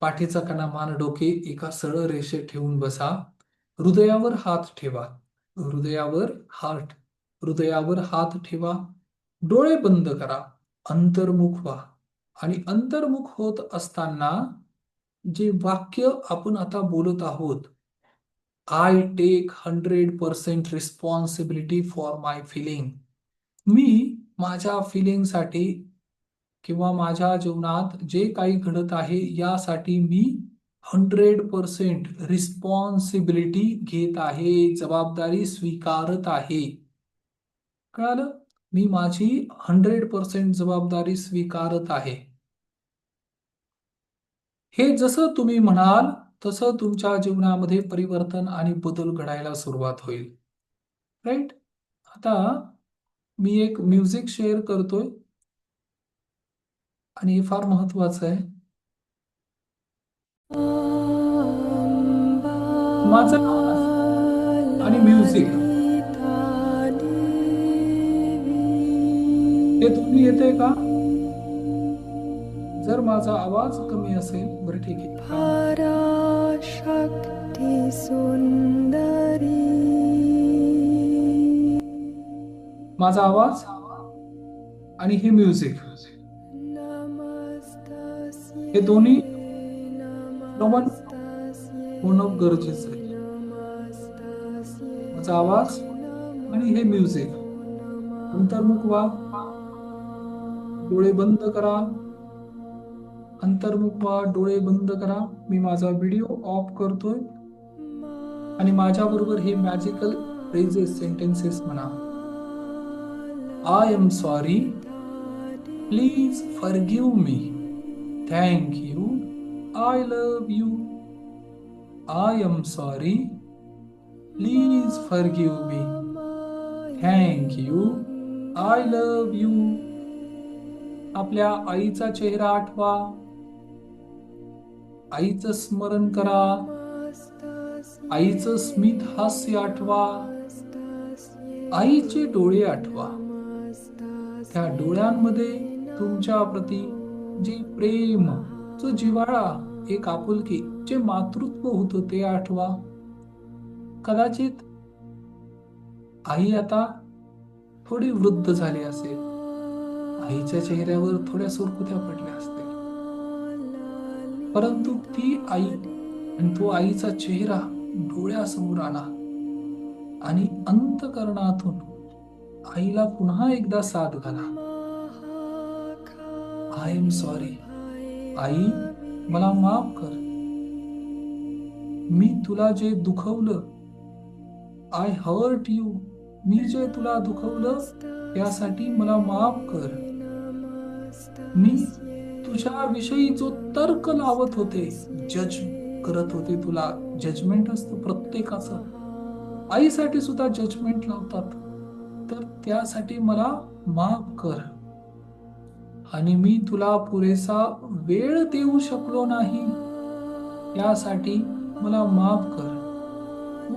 पाठीचा कणा मान डोके एका सरळ रेषेत ठेवून बसा. हृदयावर हात ठेवा. हृदयावर हात हृदयावर हात ठेवा. डोळे बंद करा. अंतर्मुख व्हा. आणि अंतर्मुख होत असताना जे वाक्य आपण आता बोलत आहोत I take hundred percent responsibility for my feeling मी माझ्या फिलिंगसाठी किंवा माझ्या जीवनात जे काही घडत आहे यासाठी मी हंड्रेड पर्सेंट रिस्पॉन्सिबिलिटी घेत आहे जबाबदारी स्वीकारत आहे. कळालं? मी माझी हंड्रेड पर्सेंट जबाबदारी स्वीकारत आहे. हे जसं तुम्ही म्हणाल तसं तुमच्या जीवनामध्ये परिवर्तन आणि बदल घडायला सुरुवात होईल. राईट? आता मी एक म्युझिक शेअर करतोय. आणि हे फार महत्वाचं आहे. माझं आवाज आणि म्युझिक हे तुम्ही येते का? जर माझा आवाज कमी असेल बरं ठीक आहे. सुन्दरी माझा आवाज आणि हे म्युझिक हे दोन्ही होणं गरजेचं आहे. माझा आवाज आणि हे म्युझिक. अंतर्मुख व्हा. डोळे बंद करा. अंतर्मुख व्हा. डोळे बंद करा. मी माझा व्हिडिओ ऑफ करतोय. आणि माझ्या बरोबर हे मॅजिकल फ्रेजेस सेंटेन्सेस म्हणा. I am sorry please for me thank you I love you I am sorry please forgive me thank you I love you आपल्या आईचा चेहरा आठवा. आईचं स्मरण करा. आईचं स्मित हास्य आठवा. आईचे डोळे आठवा. त्या डोळ्यांमध्ये तुमच्या प्रती जे प्रेम जो जिव्हाळा एक आपुलकी जे मातृत्व होत ते आठवा. कदाचित आई आता थोडी वृद्ध झाली असेल. आईच्या चेहऱ्यावर थोड्या सुरकुत्या पडल्या असतील. परंतु ती आई आणि तो आईचा चेहरा डोळ्यासमोर आला आणि अंतकरणातून आईला पुन्हा एकदा साथ घाला. आय एम सॉरी आई मला माफ कर. मी तुला जे दुखवलं आय हर्ट यू मी जे तुला दुखवलं त्यासाठी मला माफ कर. मी तुझ्या विषयी जो तर्क लावत होते जज करत होते तुला जजमेंट असतं प्रत्येकाचं. आईसाठी सुद्धा जजमेंट लावतात. तर त्यासाठी मला माफ कर. आणि मी तुला पुरेसा वेळ देऊ शकलो नाही. यासाठी मला माफ कर. तू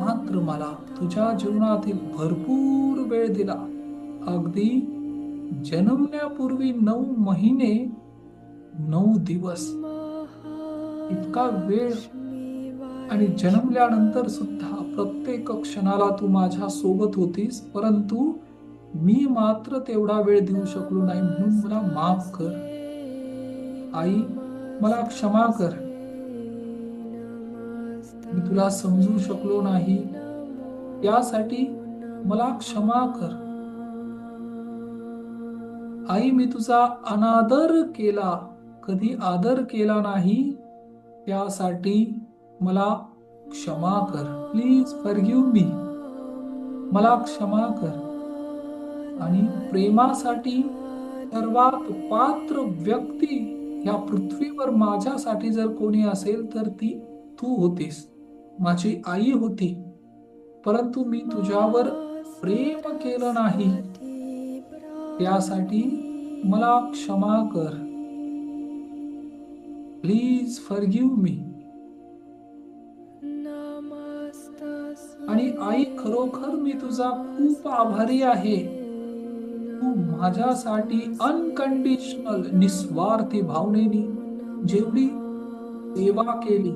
मात्र मला तुझ्या जीवनातील भरपूर वेळ दिला. अगदी जन्मण्यापूर्वी नऊ महिने नऊ दिवस. इतका वेळ आणि जन्मल्यानंतर सुद्धा प्रत्येक क्षणाला तू माझ्या सोबत होतीस परंतु मी मात्र तेवढा वेळ देऊ शकलो नाही म्हणून मला माफ कर. आई मला क्षमा कर. मी तुला समजू शकलो नाही. यासाठी मला क्षमा कर. आई मी तुझा अनादर केला कधी आदर केला नाही त्यासाठी मला क्षमा कर. प्लीज फॉरगिव्ह मी मला क्षमा कर. आणि प्रेमासाठी सर्वात पात्र व्यक्ती या पृथ्वीवर माझ्यासाठी जर कोणी असेल तर ती तू होतीस. माझी आई होती. परंतु मी तुझ्यावर प्रेम केलं नाही. त्यासाठी मला क्षमा कर. प्लीज फॉरगिव्ह मी आणि आई खरोखर मी तुझा खूप आभारी आहे. तू माझ्यासाठी अनकंडिशनल निस्वार्थी भावनेनी जेवढी सेवा केली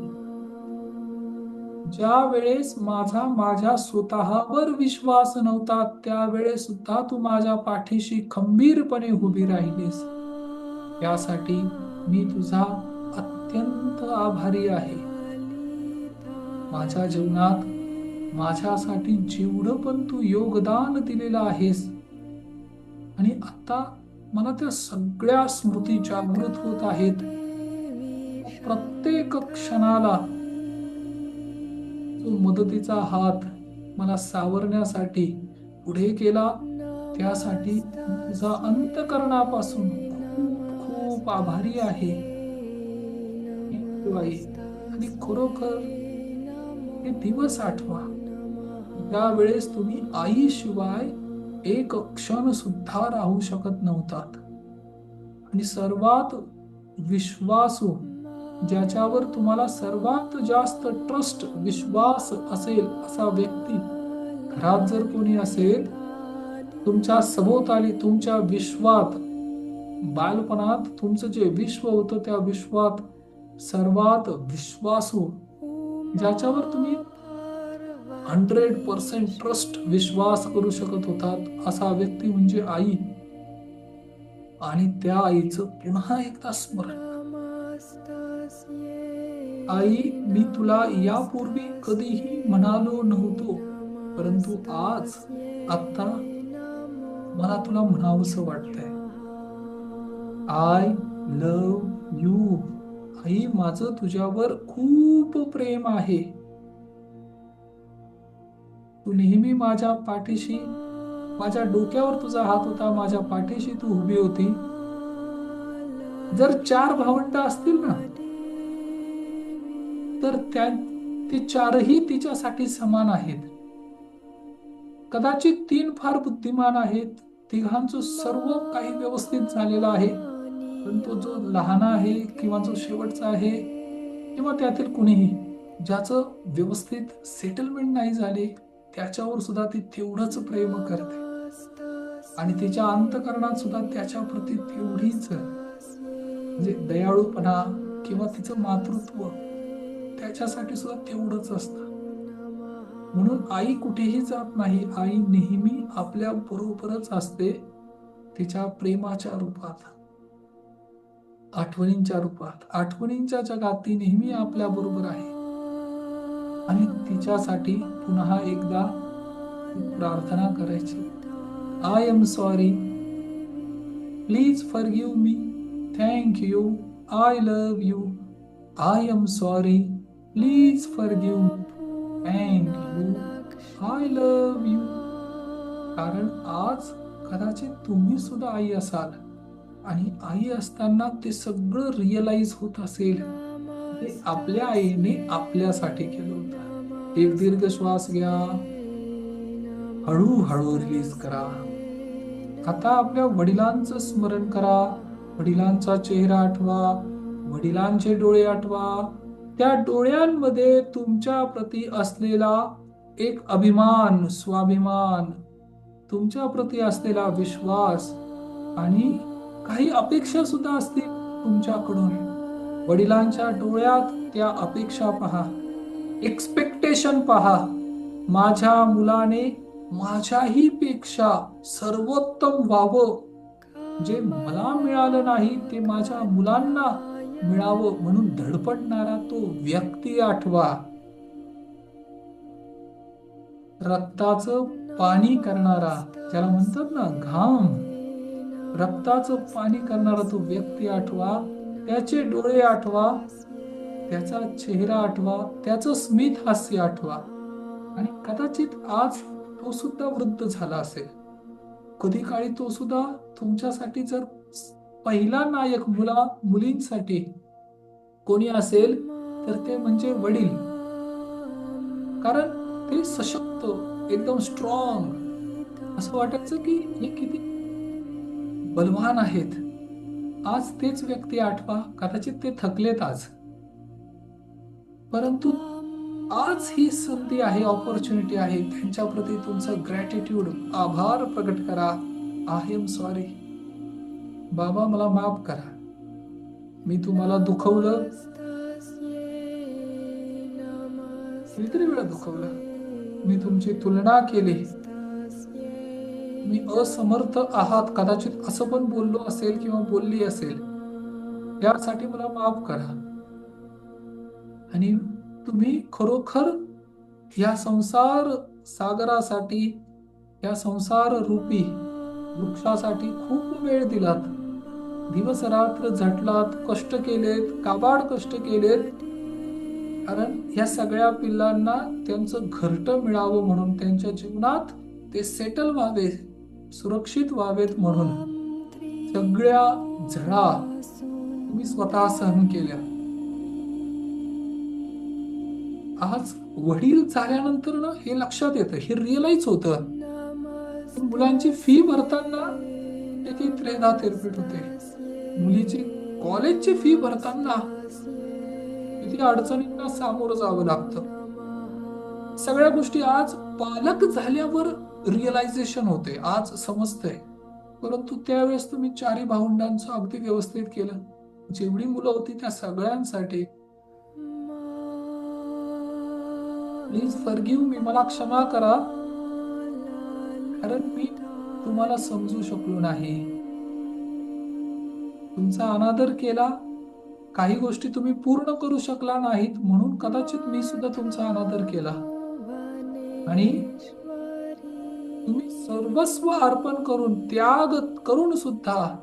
ज्या वेळेस माझा माझ्या स्वतःवर विश्वास नव्हता त्यावेळेस सुद्धा तू माझ्या पाठीशी खंबीरपणे उभी राहिलीस. यासाठी मी तुझा अत्यंत आभारी आहे. माझ्या जीवनात माझ्यासाठी जेवढं पण तू योगदान दिलेलं आहेस आणि आता मला त्या सगळ्या स्मृती जागृत होत आहेत. प्रत्येक क्षणाला तो मदतीचा हात मला सावरण्यासाठी पुढे केला त्यासाठी तुझा अंतकरणापासून खूप खूप आभारी आहे. आणि खरोखर हे दिवस आठवा. त्यावेळेस तुम्ही आईशिवाय एक क्षण सुद्धा राहू शकत नव्हतात. आणि सर्वात विश्वासू ज्याच्यावर तुम्हाला सर्वात जास्त ट्रस्ट विश्वास असेल असा व्यक्ती घरात जर कोणी असेल तुमच्या सभोवताली तुमच्या विश्वात बालपणात तुमचं जे विश्व होतं त्या विश्वात सर्वात विश्वासू ज्याच्यावर तुम्ही हंड्रेड पर्सेंट ट्रस्ट विश्वास करू शकत होतात असा व्यक्ती म्हणजे आई. आणि त्या आईचं पुन्हा एकदा स्मरण. आई मी तुला यापूर्वी कधीही म्हणालो नव्हतो परंतु आज आता मला तुला म्हणावंसं वाटतंय. आय लव यू आई माझं तुझ्यावर खूप प्रेम आहे. तू नेहमी माझ्या पाठीशी माझ्या डोक्यावर तुझा हात होता माझ्या पाठीशी तू उभी होती. जर चार भावंड असतील ना तर त्या ते चारही तिच्यासाठी समान आहेत. कदाचित तीन फार बुद्धिमान आहेत तिघांचं सर्व काही व्यवस्थित झालेलं आहे पण तो जो लहान आहे किंवा जो शेवटचा आहे किंवा त्यातील कुणीही ज्याचं व्यवस्थित सेटलमेंट नाही झाले त्याच्यावर सुद्धा ती तेवढंच प्रेम करते. आणि तिच्या अंतकरणात सुद्धा त्याच्या प्रती तेवढीच म्हणजे दयाळूपणा किंवा तिचं मातृत्व त्याच्यासाठी सुद्धा तेवढंच असतं. म्हणून आई कुठेही जात नाही. आई नेहमी आपल्या बरोबरच असते तिच्या प्रेमाच्या रूपात. आठवणींच्या रूपात. आठवणींच्या जगात ती नेहमी आपल्या बरोबर आहे. आणि तिच्यासाठी पुन्हा एकदा प्रार्थना करायची. I am sorry please forgive me thank you I love you I am sorry please forgive thank you I love you कारण आज कदाचित तुम्ही सुद्धा आई असाल आणि आई असताना ते सगळं रिअलाइज होत असेल. ते आपल्या आईने आपल्यासाठी केलं होतं. एक दीर्घ श्वास घ्या. हळूहळू रिलीज करा. आता आपल्या वडिलांचं स्मरण करा. वडिलांचा चेहरा आठवा. वडिलांचे डोळे आठवा. त्या डोळ्यांमध्ये तुमच्या प्रती असलेला एक अभिमान स्वाभिमान तुमच्या प्रती असलेला विश्वास आणि काही अपेक्षा सुद्धा असतील तुमच्याकडून. वडिलांच्या डोळ्यात त्या अपेक्षा पहा. एक्सपेक्ट एक्सपेक्टेशन पहा. माझ्या मुलाने माझ्याही पेक्षा सर्वोत्तम व्हावं. जे मला मिळालं नाही ते माझ्या मुलांना मिळावं म्हणून धडपडणारा तो व्यक्ती आठवा. रक्ताचं पाणी करणारा ज्याला म्हणतात ना घाम रक्ताचं पाणी करणारा तो व्यक्ती आठवा. त्याचे डोळे आठवा. त्याचा चेहरा आठवा त्याचं स्मित हास्य आठवा. आणि कदाचित आज तो सुद्धा वृद्ध झाला असेल. कधी काळी तो सुद्धा तुमच्यासाठी जर पहिला नायक मुला मुलींसाठी कोणी असेल तर ते म्हणजे वडील. कारण ते सशक्त एकदम स्ट्रॉंग असं वाटायचं की हे किती बलवान आहेत. आज तेच व्यक्ती आठवा कदाचित ते थकलेत आज. परंतु आज ही संधी आहे ऑपॉर्च्युनिटी आहे. त्यांच्याप्रती तुमचं ग्रॅटिट्यूड आभार प्रकट करा. आय एम सॉरी बाबा मला माफ करा. मी तुम्हाला दुखवलं. कितीतरी वेळा दुखवलं. मी तुमची तुलना केली. मी असमर्थ आहात. कदाचित असं पण बोललो असेल किंवा बोलली असेल. यासाठी मला माफ करा. आणि तुम्ही खरोखर या संसार सागरासाठी या संसार रूपी वृक्षासाठी खूप वेळ दिलात. दिवस रात्र झटलात कष्ट केलेत काबाड कष्ट केलेत. कारण या सगळ्या पिल्लांना त्यांचं घरटं मिळावं म्हणून त्यांच्या जीवनात ते सेटल व्हावे सुरक्षित व्हावेत म्हणून सगळ्या झळा तुम्ही स्वतः सहन केल्या. आज वडील झाल्यानंतर ना हे लक्षात येतं हे रिअलाइज होतं. मुलांची फी भरताना त्याची त्रेधा तेरपीट होते. मुलीची कॉलेजची फी भरताना किती अडचणींना सामोरं जावं लागतं. सगळ्या गोष्टी आज पालक झाल्यावर रिअलायझेशन होते आज समजतंय. परंतु त्यावेळेस तुम्ही चारी भावंडांचं अगदी व्यवस्थित केलं. जेवढी मुलं होती त्या सगळ्यांसाठी प्लीज फरगिव्ह मी मला क्षमा करा. कारण मी तुम्हाला समजू शकलो नाही. तुमचा अनादर केला. काही गोष्टी तुम्ही पूर्ण करू शकला नाहीत म्हणून कदाचित मी सुद्धा तुमचा अनादर केला. आणि तुम्ही सर्वस्व अर्पण करून त्याग करून सुद्धा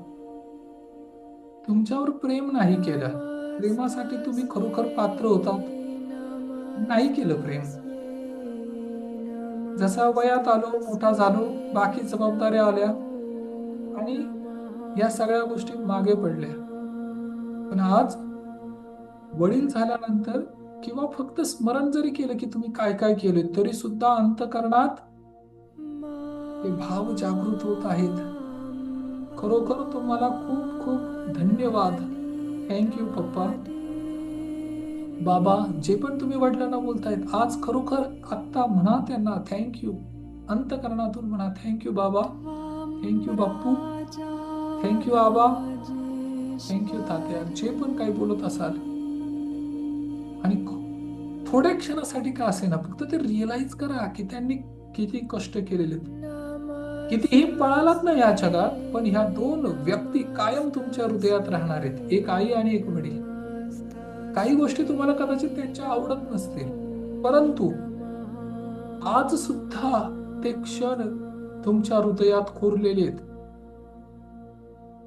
तुमच्यावर प्रेम नाही केलं. प्रेमासाठी तुम्ही खरोखर पात्र होतात. नाही केलं प्रेम. जसा वयात आलो मोठा झालो बाकी जबाबदाऱ्या आल्या आणि या सगळ्या गोष्टी मागे पडल्या. पण आज वडील झाल्यानंतर किंवा फक्त स्मरण जरी केलं की तुम्ही काय काय केले तरी सुद्धा अंतकरणात ते भाव जागृत होत आहेत. खरोखर तुम्हाला खूप खूप धन्यवाद. थँक्यू पप्पा. बाबा जे पण तुम्ही वडिलांना बोलतायत आज खरोखर आत्ता म्हणा त्यांना थँक्यू अंतकरणातून म्हणा थँक्यू बाबा. थँक्यू बाप्पू. थँक्यू आबा. थँक्यू तात्या. जे पण काही बोलत असाल. आणि थोड्या क्षणासाठी का असे ना फक्त ते रिअलाइज करा की त्यांनी किती कष्ट केलेले कितीही पळालात ना या जगात पण ह्या दोन व्यक्ती कायम तुमच्या हृदयात राहणार आहेत. एक आई आणि एक वडील. काही गोष्टी तुम्हाला कदाचित त्यांच्या आवडत नसतील. परंतु आज सुद्धा ते क्षण तुमच्या हृदयात कोरलेले आहेत.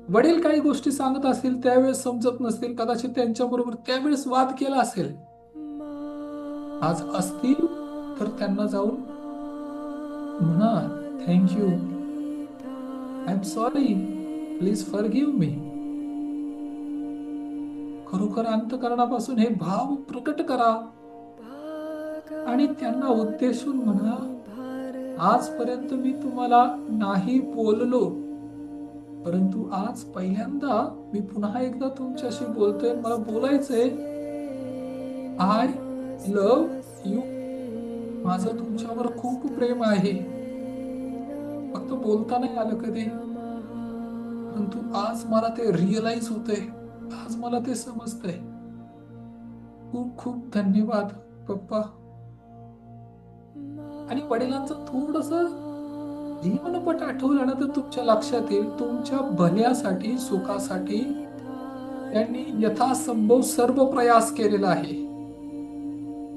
वडील काही गोष्टी सांगत असतील त्यावेळेस समजत नसतील कदाचित त्यांच्या बरोबर त्यावेळेस वाद केला असेल. आज असतील तर त्यांना जाऊन म्हणा thank you I am sorry please for give me खरोखर अंतकरणापासून हे भाव प्रकट करा. आणि त्यांना उद्देशून म्हणा आजपर्यंत मी तुम्हाला नाही बोललो. परंतु आज पहिल्यांदा मी पुन्हा एकदा तुमच्याशी बोलतोय मला बोलायचंय. आय लव यू माझं तुमच्यावर खूप प्रेम आहे. फक्त बोलता नाही आलं कधी. परंतु आज मला ते रिअलाइज होतंय. आज मला ते समजतंय. खूप खूप धन्यवाद पप्पा. आणि वडिलांचं थोडस जीवनपट आठवलं ना तर तुमच्या लक्षात येईल. तुमच्या भल्यासाठी सुखासाठी त्यांनी यथासंभव सर्व प्रयास केलेला आहे.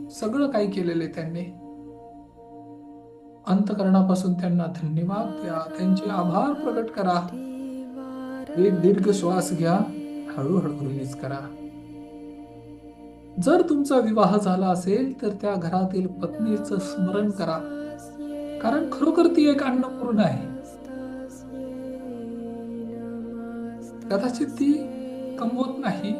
सगळं काही केलेलं आहे त्यांनी. अंतकरणापासून त्यांना धन्यवाद द्या. त्यांचे आभार प्रकट करा. एक दीर्घ श्वास घ्या. हळूहळू रिलीज करा. जर तुमचा विवाह झाला असेल तर त्या घरातील पत्नीचं स्मरण करा. कारण खरोखर ती एक अन्नपूर्ण आहे. कदाचित ती कमवत नाही.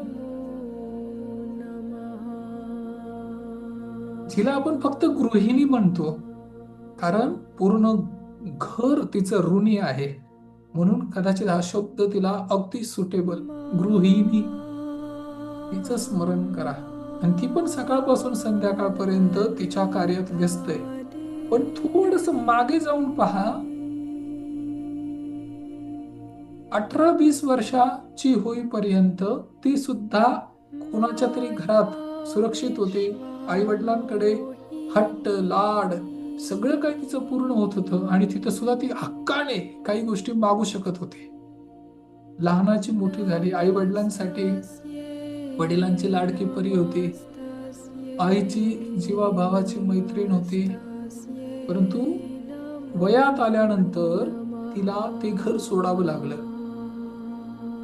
जिला आपण फक्त गृहिणी म्हणतो. कारण पूर्ण घर तिचं ऋणी आहे. म्हणून कदाचित हा शब्द तिला अगदी सुटेबल गृहिणी तिचं स्मरण करा. आणि ती पण सकाळपासून संध्याकाळपर्यंत तिच्या कार्यात व्यस्त आहे. पण थोडस मागे जाऊन पहा. अठरा वीस वर्षाची होईपर्यंत ती सुद्धा कोणाच्या तरी घरात सुरक्षित होती. आई वडिलांकडे हट्ट लाड सगळं काही तिचं पूर्ण होत होतं आणि तिथं सुद्धा ती हक्काने काही गोष्टी मागू शकत होती. लहानाची मोठी झाली आई वडिलांसाठी वडिलांची लाडकी परी होती. आईची जीवा भावाची मैत्रीण होती. परंतु वयात आल्यानंतर तिला ते घर सोडावं लागलं.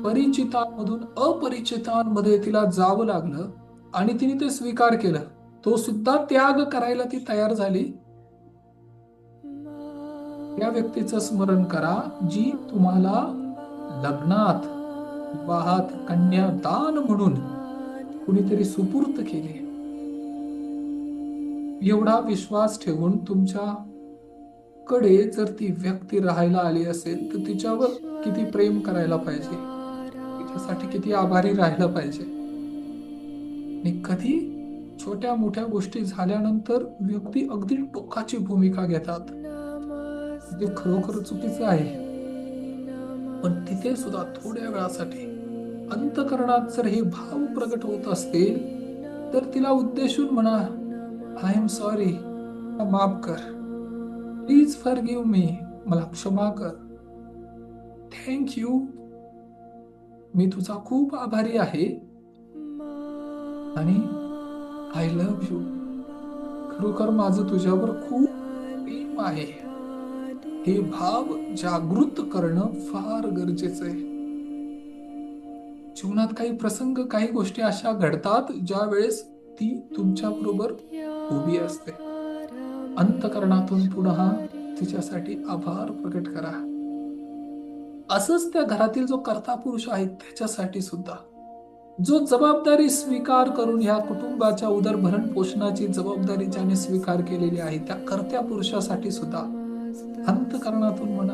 परिचितांमधून अपरिचितांमध्ये तिला जावं लागलं आणि तिने ते स्वीकार केलं. तो सुद्धा त्याग करायला ती तयार झाली. त्या व्यक्तीचं स्मरण करा जी तुम्हाला लग्नात विवाहात कन्यादान म्हणून कुणीतरी सुपूर्त केले. एवढा विश्वास ठेवून तुमच्या कडे जर ती व्यक्ती राहायला आली असेल तर तिच्यावर किती प्रेम करायला पाहिजे? तिच्यासाठी किती आभारी राहायला पाहिजे? आणि कधी छोट्या मोठ्या गोष्टी झाल्यानंतर व्यक्ती अगदी टोकाची भूमिका घेतात. ते खरोखर चुकीचं आहे. पण तिथे सुद्धा थोड्या वेळासाठी अंतकरणात जर हे भाव प्रगट होत असतील तर तिला उद्देशून म्हणा आय एम सॉरी माफ कर. प्लीज फॉर गिव्ह मी मला क्षमा कर. थँक यू मी तुझा खूप आभारी आहे. आणि आय लव्ह यू खरोखर माझं तुझ्यावर खूप प्रेम आहे. हे भाव जागृत करणं फार गरजेचं आहे. जीवनात काही प्रसंग काही गोष्टी अशा घडतात ज्या वेळेस ती तुमच्या बरोबर उभी असते. अंतकरणातून पुन्हा तिच्यासाठी आभार प्रकट करा. असंच त्या घरातील जो कर्ता पुरुष आहे त्याच्यासाठी सुद्धा. जो जबाबदारी स्वीकार करून ह्या कुटुंबाच्या उदरभरण पोषणाची जबाबदारी ज्याने स्वीकार केलेली आहे त्या कर्त्या पुरुषासाठी सुद्धा अंतकरणातून म्हणा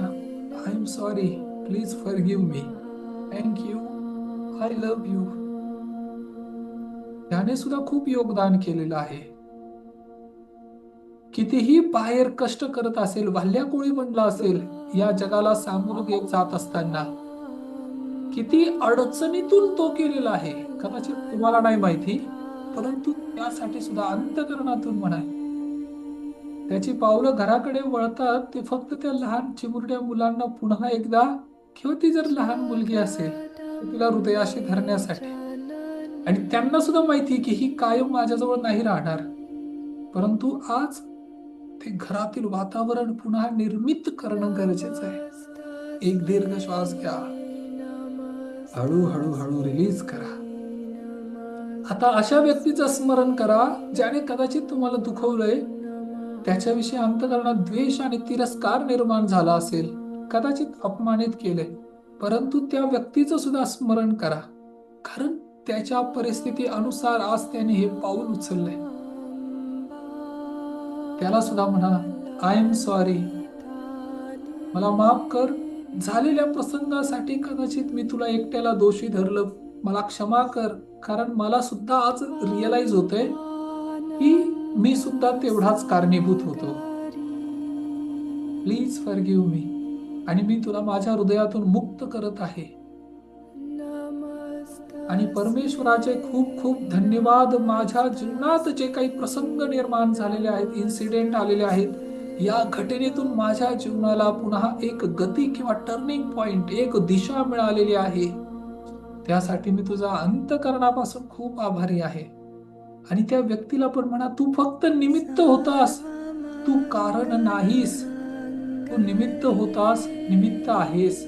I am sorry please forgive me thank you I love you त्याने सुद्धा खूप योगदान केलेलं आहे. कितीही बाहेर कष्ट करत असेल वाल्ल्याकोळी बनला असेल या जगाला सामोरं घेत जात असताना किती अडचणीतून तो केलेला आहे कदाचित तुम्हाला नाही माहिती परंतु त्यासाठी सुद्धा अंतकरणातून म्हणा त्याची पावलं घराकडे वळतात ते फक्त त्या लहान चिमुरड्या मुलांना पुन्हा एकदा किंवा ती जर लहान मुलगी असेल तर तिला हृदयाशी धरण्यासाठी. आणि त्यांना सुद्धा माहिती की ही कायम माझ्याजवळ नाही राहणार. परंतु आज ते घरातील वातावरण पुन्हा निर्मित करणं गरजेचं आहे. एक दीर्घ श्वास घ्या. हळू हळू हळू रिलीज करा. आता अशा व्यक्तीचं स्मरण करा ज्याने कदाचित तुम्हाला दुखवलंय त्याच्याविषयी अंतकरणात द्वेष आणि तिरस्कार निर्माण झाला असेल कदाचित अपमानित केले. परंतु त्या व्यक्तीचं सुद्धा स्मरण करा. कारण त्याच्या परिस्थिती अनुसार आज त्याने हे पाऊल उचललंय त्याला सुद्धा म्हणा आय एम सॉरी मला माफ कर. झालेल्या प्रसंगासाठी कदाचित मी तुला एकट्याला दोषी धरलं. मला क्षमा कर. कारण मला सुद्धा आज रिअलाइज होतंय की मी सुद्धा तेवढाच कारणीभूत होतो. प्लीज फॉर गिव्ह मी आणि मी तुला माझ्या हृदयातून मुक्त करत आहे. आणि परमेश्वराचे खूप खूप धन्यवाद. माझ्या जीवनात जे काही प्रसंग निर्माण झालेले आहेत इन्सिडेंट आलेले आहेत या घटनेतून माझ्या जीवनाला पुन्हा एक गती किंवा टर्निंग पॉइंट एक दिशा मिळालेली आहे. त्यासाठी मी तुझा अंतकरणापासून खूप आभारी आहे. आणि त्या व्यक्तीला पण म्हणा तू फक्त निमित्त होतास. तू कारण नाहीस. तू निमित्त होतास निमित्त आहेस.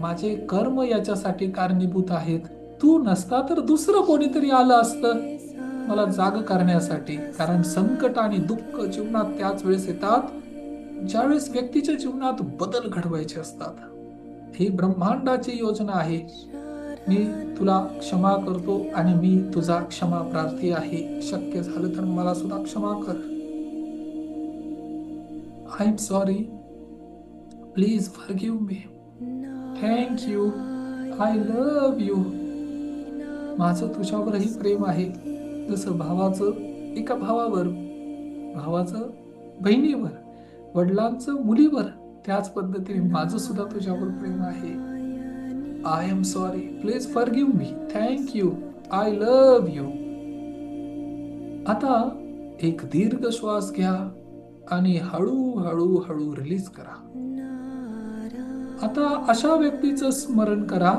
माझे कर्म याच्यासाठी कारणीभूत आहेत. तू नसता तर दुसरं कोणीतरी आलं असतं. मला जाग करण्यासाठी. कारण संकट आणि दुःख जीवनात त्याच वेळेस येतात ज्यावेळेस व्यक्तीच्या जीवनात बदल घडवायचे असतात. ही ब्रह्मांडाची योजना आहे. मी तुला क्षमा करतो आणि मी तुझा क्षमा प्रार्थी आहे. शक्य झालं तर मला सुद्धा क्षमा कर. I am sorry please forgive me thank you I love you माझं तुझ्यावरही प्रेम आहे. जसं भावाचं एका भावावर भावाचं बहिणीवर वडिलांचं मुलीवर त्याच पद्धतीने माझं सुद्धा तुझ्यावर प्रेम आहे. I am sorry please forgive me thank you I love you आता एक दीर्घ श्वास घ्या आणि हळूहळू हळू रिलीज करा. आता अशा व्यक्तीचं स्मरण करा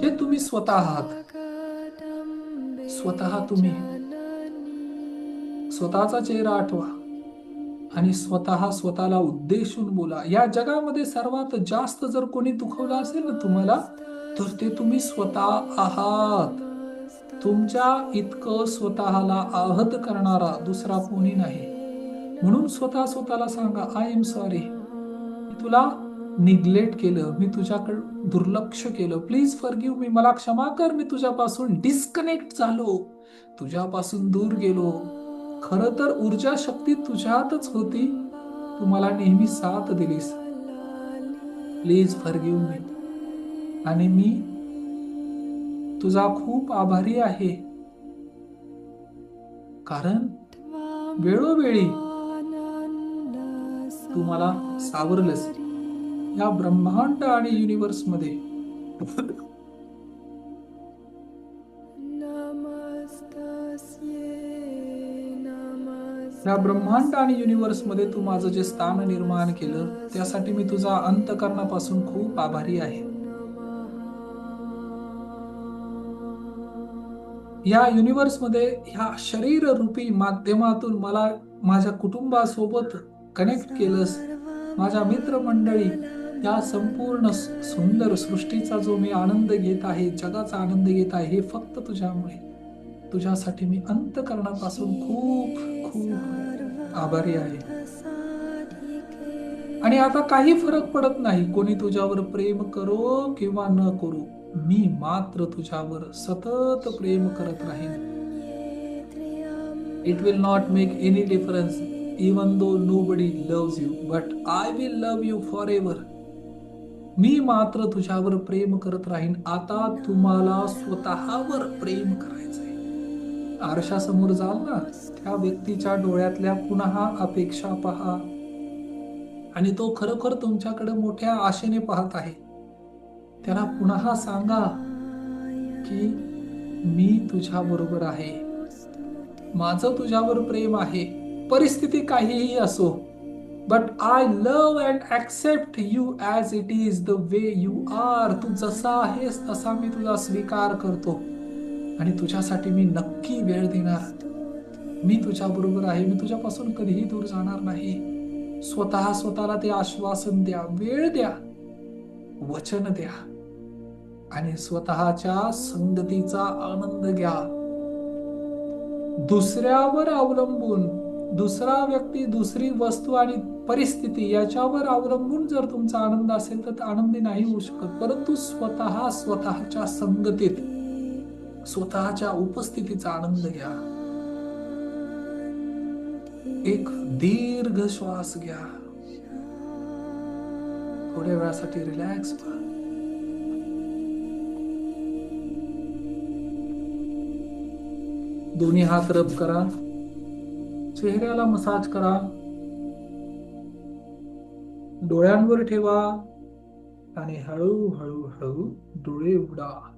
जे तुम्ही स्वतः आहात. स्वतः तुम्ही स्वतःचा चेहरा आठवा. आणि स्वतः स्वतःला उद्देशून बोला. या जगामध्ये सर्वात जास्त जर कोणी दुखवलं असेल ना तुम्हाला तर ते तुम्ही स्वतः आहात. तुमच्या इतकं स्वतःला आहत करणारा दुसरा कोणी नाही. म्हणून स्वतः स्वतःला सांगा आय एम सॉरी तुला निग्लेक्ट केलं. मी तुझ्याकडे दुर्लक्ष केलं. प्लीज फॉरगिव्ह मी मला क्षमा कर. मी तुझ्यापासून डिस्कनेक्ट झालो. तुझ्यापासून दूर गेलो. खर तर ऊर्जा शक्ती तुझ्यातच होती. तू मला नेहमी साथ दिलीस. प्लीज फॉरगिव्ह मी आणि मी तुझा खूप आभारी आहे. कारण वेळोवेळी तू मला सावरलंस. या ब्रह्मांड आणि युनिव्हर्समध्ये. या ब्रह्मांड आणि युनिव्हर्समध्ये तू माझं जे स्थान निर्माण केलं त्यासाठी मी तुझा अंतकरणापासून खूप आभारी आहे. या युनिव्हर्समध्ये ह्या शरीर रूपी माध्यमातून मला माझ्या कुटुंबासोबत कनेक्ट केलंस माझ्या मित्रमंडळी या संपूर्ण सुंदर सृष्टीचा जो मी आनंद घेत आहे जगाचा आनंद घेत आहे हे फक्त तुझ्यामुळे. तुझ्यासाठी मी अंतकरणापासून खूप खूप आभारी आहे. आणि आता काही फरक पडत नाही. कोणी तुझ्यावर प्रेम करो किंवा न करो. मी मात्र तुझ्यावर सतत प्रेम करत राहीन. It will not make any difference even though nobody love you but I will love you forever मी मात्र तुझ्यावर प्रेम करत राहीन. आता तुम्हाला स्वतःवर प्रेम कर आरशासमोर जाल ना त्या व्यक्तीच्या डोळ्यातल्या पुन्हा अपेक्षा पहा. आणि तो खरोखर तुमच्याकडे मोठ्या आशेने पाहत आहे. त्याला पुन्हा सांगा की मी तुझ्या बरोबर आहे. माझं तुझ्यावर प्रेम आहे. परिस्थिती काहीही असो but I love and accept you as it is the way you are तू जसा आहेस तसा मी तुझा स्वीकार करतो. आणि तुझ्यासाठी मी नक्की वेळ देणार. मी तुझ्या बरोबर आहे. मी तुझ्यापासून कधीही दूर जाणार नाही. स्वतः स्वतःला ते आश्वासन द्या. वेळ द्या. वचन द्या. आणि स्वतःच्या संगतीचा आनंद घ्या. दुसऱ्यावर अवलंबून दुसरा व्यक्ती दुसरी वस्तू आणि परिस्थिती याच्यावर अवलंबून जर तुमचा आनंद असेल तर आनंदी नाही होऊ शकत. परंतु स्वतः स्वतःच्या संगतीत स्वतःच्या उपस्थितीचा आनंद घ्या. एक दीर्घ श्वास घ्या. थोड्या वेळासाठी रिलॅक्स व्हा. दोन्ही हात रब करा. चेहऱ्याला मसाज करा. डोळ्यांवर ठेवा आणि हळूहळू हळू हळू डोळे उघडा.